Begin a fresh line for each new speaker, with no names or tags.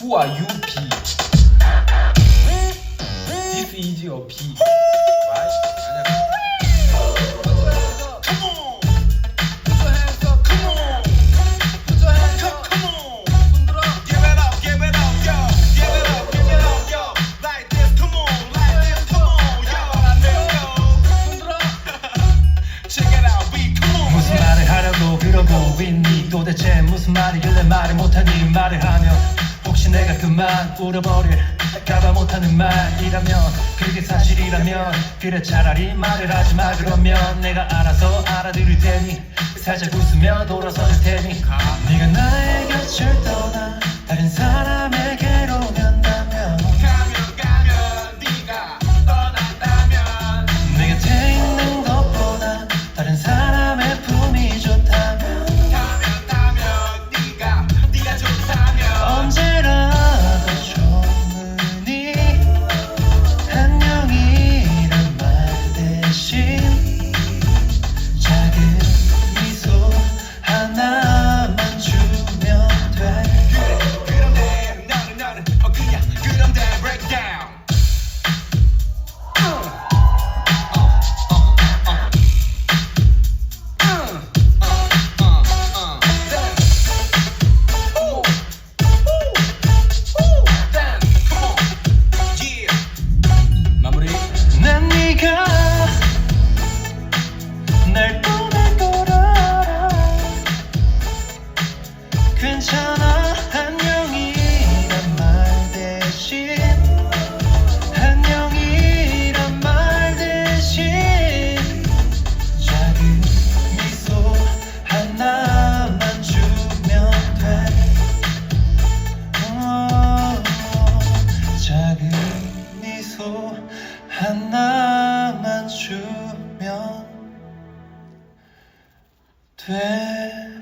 Who are you, P? This is your P.
무슨 말을 하려고 그러고 있니 도대체 무슨 말이길래 말을 못하니 말을 하면 혹시 내가 그만 울어버릴 까봐 못하는 말이라면 그게 사실이라면 그래 차라리 말을 하지 마 그러면 내가 알아서 알아들을 테니 살짝 웃으며 돌아서줄 테니 하나만 주면 돼